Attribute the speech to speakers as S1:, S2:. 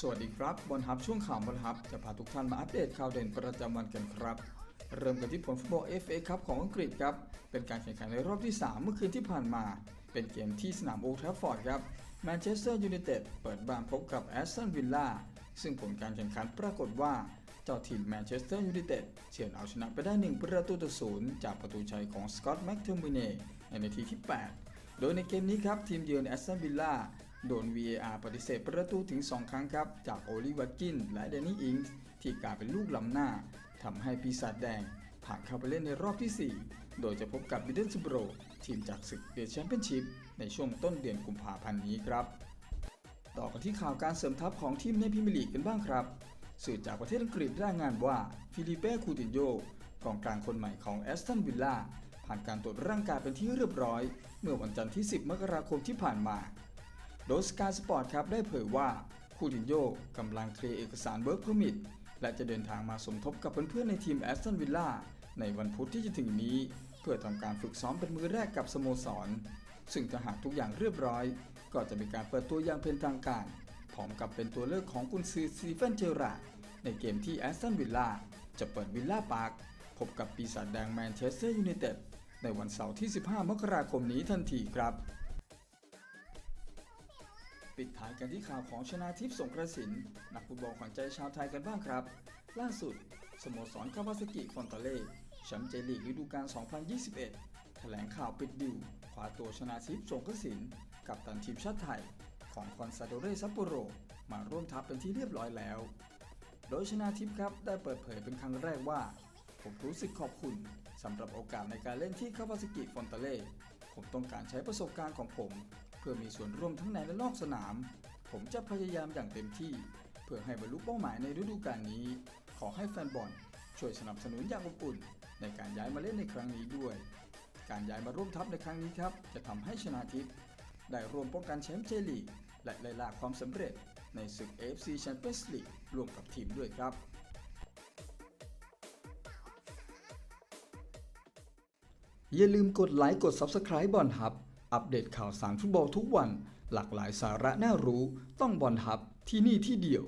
S1: สวัสดีครับบอลฮับช่วงข่าวบอลฮับจะพาทุกท่านมาอัปเดตข่าวเด่นประจำวันกันครับ เริ่มกันที่ผลฟุตบอล FA คัพของอังกฤษครับ เป็นการแข่งขันในรอบที่ 3 เมื่อคืนที่ผ่านมา เป็นเกมที่สนามโอลด์แทราฟฟอร์ดครับแมนเชสเตอร์ยูไนเต็ดเปิดบ้านพบกับแอสตันวิลล่าซึ่งผลการแข่งขันปรากฏว่า เจ้าทีมแมนเชสเตอร์ยูไนเต็ดเฉือนเอาชนะไปได้ 1 ประตูต่อศูนย์จากประตูชัยของสกอตต์แม็กเทอร์มิเน่ในนาทีที่ 8 โดยในเกมนี้ครับ ทีมเยือนแอสตันวิลล่าโดน VAR ปฏิเสธประตูถึง 2 ครั้งครับ จากโอลิวัตกินและเดนนี่อิงส์ที่กลายเป็นลูกล้ำหน้าทำให้ปีศาจแดงผ่านเข้าไปเล่นในรอบที่ 4 โดยจะพบกับบิดเดนสโบรทีมจากศึกเบียร์แชมเปี้ยนชิพในช่วงต้นเดือนกุมภาพันธ์นี้ครับ ต่อกันที่ข่าวการเสริมทัพของทีมในพรีเมียร์ลีกกันบ้างครับ สื่อจากประเทศอังกฤษรายงานว่าฟิลิเป้คูตินโยกองกลางคนใหม่ของแอสตันวิลล่าผ่านการตรวจร่างกายเป็นที่เรียบร้อย เมื่อวันจันทร์ที่ 10 มกราคมที่ผ่านมา โดสกายสปอร์ตครับได้เผยว่าคูตินโยกำลังเคลียร์เอกสารเบิร์กเพอร์มิทและจะเดินทางมาสมทบกับเพื่อนๆในทีมแอสตันวิลล่าในวันพุธที่จะถึงนี้ เพื่อทำการฝึกซ้อมเป็นมือแรกกับสโมสร ซึ่งถ้าหากทุกอย่างเรียบร้อย ก็จะมีการเปิดตัวอย่างเป็นทางการ พร้อมกับเป็นตัวเลือกของกุนซือสตีเฟนเจอราร์ในเกมที่แอสตันวิลล่าจะเปิดวิลล่าพาร์คพบกับปีศาจแดงแมนเชสเตอร์ยูไนเต็ดในวันเสาร์ที่ 15 มกราคมนี้ทันทีครับ ปิดท้ายกันที่ข่าวของชนาทิพย์สงกระสิน นักฟุตบอลขวัญใจชาวไทยกันบ้างครับ ล่าสุด สโมสรคาวาซากิฟอนตาเล่แชมป์เจลีกฤดูกาล 2021 แถลงข่าวปิดดิวคว้าตัวชนาทิพย์สงกระสิน กับตันทีมชาติไทย ของคอนซาโดเรซัปโปโรมาร่วมทัพเป็นที่เรียบร้อยแล้ว โดยชนาทิพย์ครับได้เปิดเผยเป็นครั้งแรกว่า ผมรู้สึกขอบคุณสำหรับโอกาสในการเล่นที่คาวาซากิฟอนตาเล่ผมต้องการใช้ประสบการณ์ของผม เพื่อมีส่วนร่วมทั้งในและนอกสนาม ผมจะพยายามอย่างเต็มที่ เพื่อให้บรรลุเป้าหมายในฤดูกาลนี้ ขอให้แฟนบอลช่วยสนับสนุนอย่างอบอุ่น ในการย้ายมาเล่นในครั้งนี้ด้วย การย้ายมาร่วมทัพในครั้งนี้ครับ จะทำให้ชนาทิพย์ ได้รวมป้องกันแชมป์เจลีกและไล่ล่าความสำเร็จในศึก AFC Champions League ร่วมกับทีมด้วยครับ อย่าลืมกดไลค์กด Subscribe บอลฮับ อัปเดตข่าวสารฟุตบอลทุกวัน หลากหลายสาระน่ารู้ ต้องบอลฮับที่นี่ที่เดียว